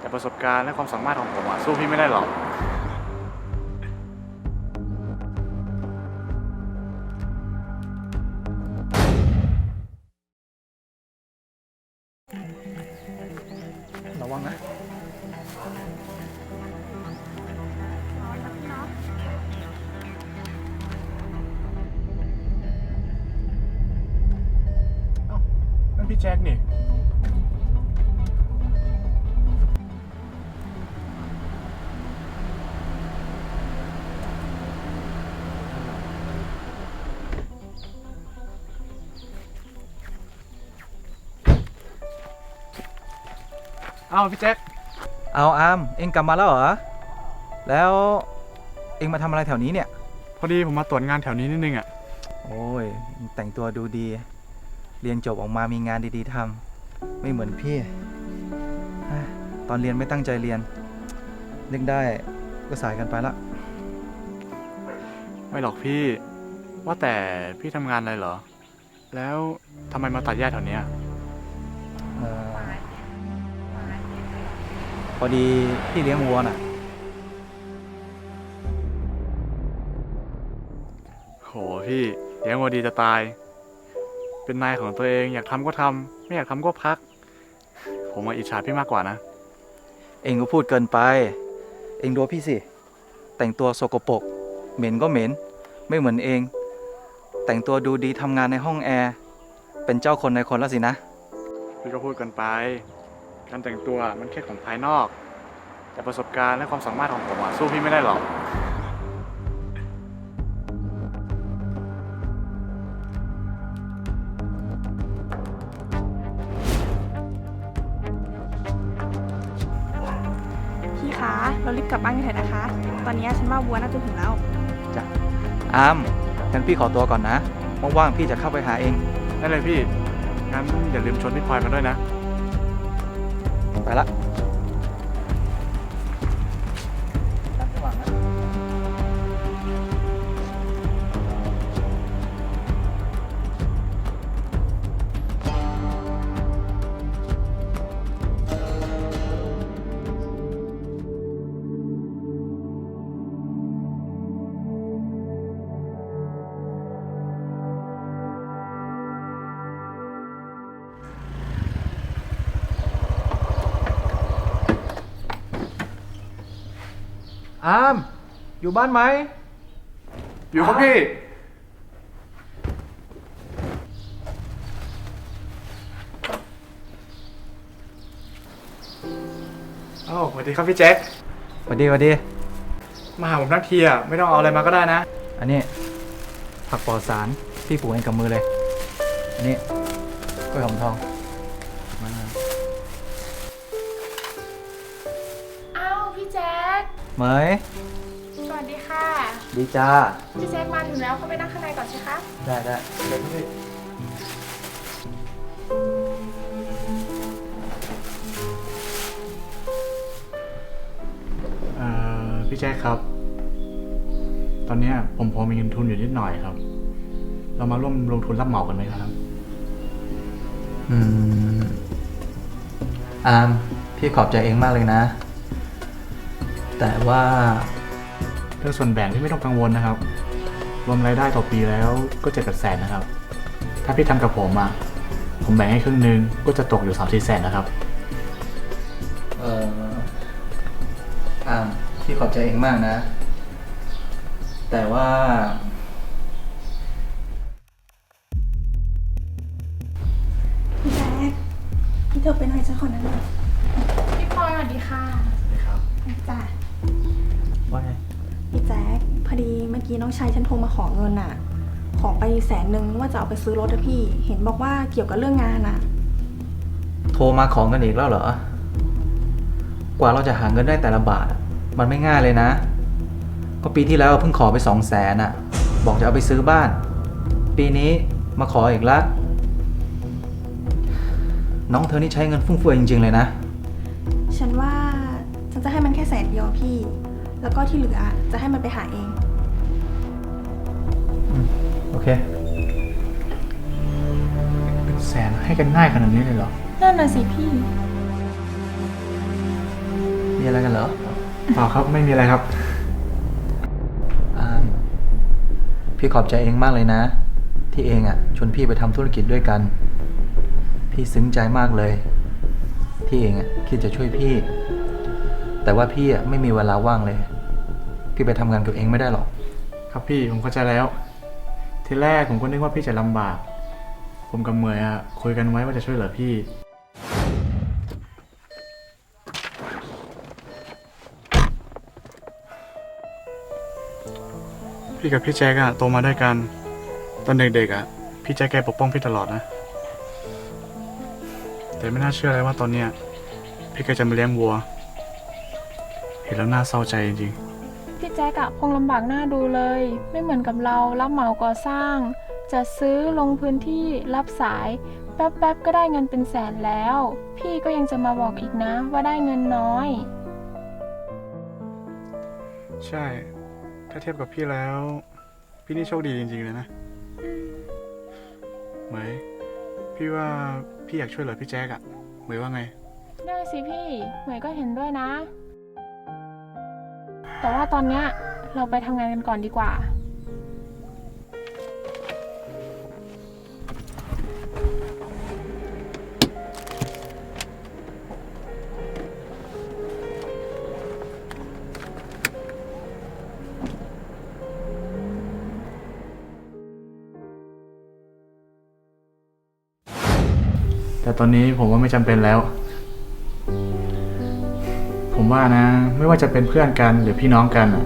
แต่ประสบการณ์และความสามารถของผมอะสู้พี่ไม่ได้หรอก ระวังนะอ้านั่นพี่แจ็คนี่ เอ้าพี่แจ็คเอาอามเอ็งกลับมาแล้วเหรอ แล้วเอ็งมาทำอะไรแถวนี้เนี่ย พอดีผมมาตรวจงานแถวนี้นิดนึงอะ โอ้ยแต่งตัวดูดี เรียนจบออกมามีงานดีๆทำไม่เหมือนพี่เฮ้ยตอนเรียนไม่ตั้งใจเรียน นึกได้ก็สายกันไปละ ไม่หรอกพี่ ว่าแต่พี่ทำงานอะไรเหรอ แล้วทำไมมาตัดหญ้าแถวเนี้ย พอดีพี่เลี้ยงวัวน่ะ โหพี่เลี้ยงวัวดีจะตาย เป็นนายของตัวเองอยากทำก็ทำไม่อยากทำก็พัก ผมมาอิจฉาพี่มากกว่านะ เอ็งก็พูดเกินไป เอ็งดูพี่สิ แต่งตัวสกปรกเหม็นก็เหม็น ไม่เหมือนเอง แต่งตัวดูดีทำงานในห้องแอร์ เป็นเจ้าคนในคนแล้วสินะ พี่ก็พูดกันไป การแต่งตัวมันแค่ของภายนอก แต่ประสบการณ์และความสามารถของผมอะสู้พี่ไม่ได้หรอกพี่คะ เรารีบกลับบ้านกันเถอะนะคะ ตอนนี้ฉันว่าวัวน่าจะถึงแล้วอามงั้นพี่ขอตัวก่อนนะ ว่างๆพี่จะเข้าไปหาเองได้เลยพี่งั้นอย่าลืมชวนพี่พลอยมาด้วยนะ ไป อามอยู่บ้านไหม อยู่ครับพี่ เอ้าสวัสดีครับพี่แจ็คสวัสดีสวัสดี มาหาผมทักทีอะ ไม่ต้องเอาอะไรมาก็ได้นะ อันนี้ ผักปลอดสารพี่ปลูกเองกับมือเลย อันนี้กล้วยหอมทอง เหมยสวัสดีค่ะ ดีจ้าพี่แจ๊คมาถึงแล้วเข้าไปนั่งข้างในก่อนใช่คะได้ได้เอ่อพี่แจ็คครับ ตอนเนี้ยผมพอมีเงินทุนอยู่นิดหน่อยครับ เรามาร่วมลงทุนรับเหมากันไหมครับ อืมอามพี่ขอบใจเองมากเลยนะ แต่ว่าเรื่องส่วนแบ่งที่ไม่ต้องกังวลนะครับ รวมรายได้ต่อปีแล้วก็เจ็ดแสนนะครับ ถ้าพี่ทำกับผมอะ ผมแบ่งให้ครึ่งหนึงก็จะตกอยู่สามสี่แสนนะครับ เอ่ออามพี่ขอบใจเองมากนะ แต่ว่า พี่แจ๊คพี่เธอเป็นอะไรฉันขอนั้นหน่อยพี่พลอยสวัสดีค่ะ จ้ะ ว่าไง พี่แจ๊คพอดีเมื่อกี้น้องชายฉันโทรมาขอเงินอะขอไปแสนหนึ่งว่าจะเอาไปซื้อรถอะพี่ เห็นบอกว่าเกี่ยวกับเรื่องงานอะโทรมาขอเงินอีกแล้วเหรอ กว่าเราจะหาเงินได้แต่ละบาทอะมันไม่ง่ายเลยนะ ก็ปีที่แล้วเพิ่งขอไปสองแสนอะบอกจะเอาไปซื้อบ้าน ปีนี้มาขออีกละ น้องเธอนี่ใช้เงินฟุ่มเฟือยจริงๆเลยนะ ฉันว่าฉันจะให้มันแค่แสนเดียวพี่ แล้วก็ที่เหลือจะให้มันไปหาเอง โอเค เป็นแสนให้กันง่ายขนาดนี้เลยเหรอ นั่นน่ะสิพี่ มีอะไรกันเหรอเปล่าครับไม่มีอะไรครับอามพี่ขอบใจเองมากเลยนะ ที่เองอะชวนพี่ไปทำธุรกิจด้วยกัน พี่ซึ้งใจมากเลย ที่เองอะคิดจะช่วยพี่ แต่ว่าพี่อะไม่มีเวลาว่างเลย พี่ไปทำงานกับเองไม่ได้หรอก ครับพี่ผมเข้าใจแล้ว ทีแรกผมก็นึกว่าพี่จะลำบาก ผมกับเมยอะคุยกันไว้ว่าจะช่วยเหลือพี่ พี่กับพี่แจ๊กอะโตมาด้วยกัน ตอนเด็กๆอะพี่แจ๊กแกปกป้องพี่ตลอดนะ แต่ไม่น่าเชื่อเลยว่าตอนเนี้ยพี่แกจะมาเลี้ยงวัว ห็นแล้วน่าเศร้าใจจริงๆพี่แจ๊กอะคงลำบากหน้าดูเลย ไม่เหมือนกับเรารับเหมาก่อสร้าง จะซื้อลงพื้นที่รับสาย แป๊บๆก็ได้เงินเป็นแสนแล้ว พี่ก็ยังจะมาบอกอีกนะว่าได้เงินน้อยใช่ ถ้าเทียบกับพี่แล้ว พี่นี่โชคดีจริงๆเลยนะเหมยพี่ว่าพี่อยากช่วยเหลือพี่แจ๊กอะเหมยว่าไง ได้สิพี่เหมยก็เห็นด้วยนะ แต่ว่าตอนเนี้ยเราไปทำงานกันก่อนดีกว่า แต่ตอนนี้ผมว่าไม่จำเป็นแล้ว ผมว่านะ ไม่ว่าจะเป็นเพื่อนกันหรือพี่น้องกันอะ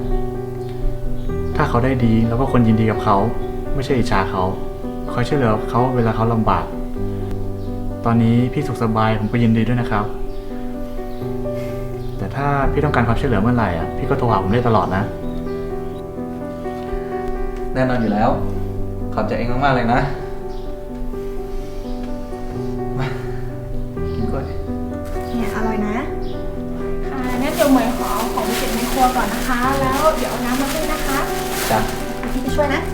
ถ้าเขาได้ดีเราก็ควรยินดีกับเขา ไม่ใช่อิจฉาเขาคอยช่วยเหลือเขาเวลาเขาลำบาก ตอนนี้พี่สุขสบายผมก็ยินดีด้วยนะครับ แต่ถ้าพี่ต้องการความช่วยเหลือเมื่อไหร่อะพี่ก็โทรหาผมได้ตลอดนะ แน่นอนอยู่แล้ว ขอบใจเองมากๆเลยนะ ขอของไปเก็บในครัวก่อนนะคะ แล้วเดี๋ยวเอาน้ำมาให้นะคะจ้ะพี่จะช่วยนะค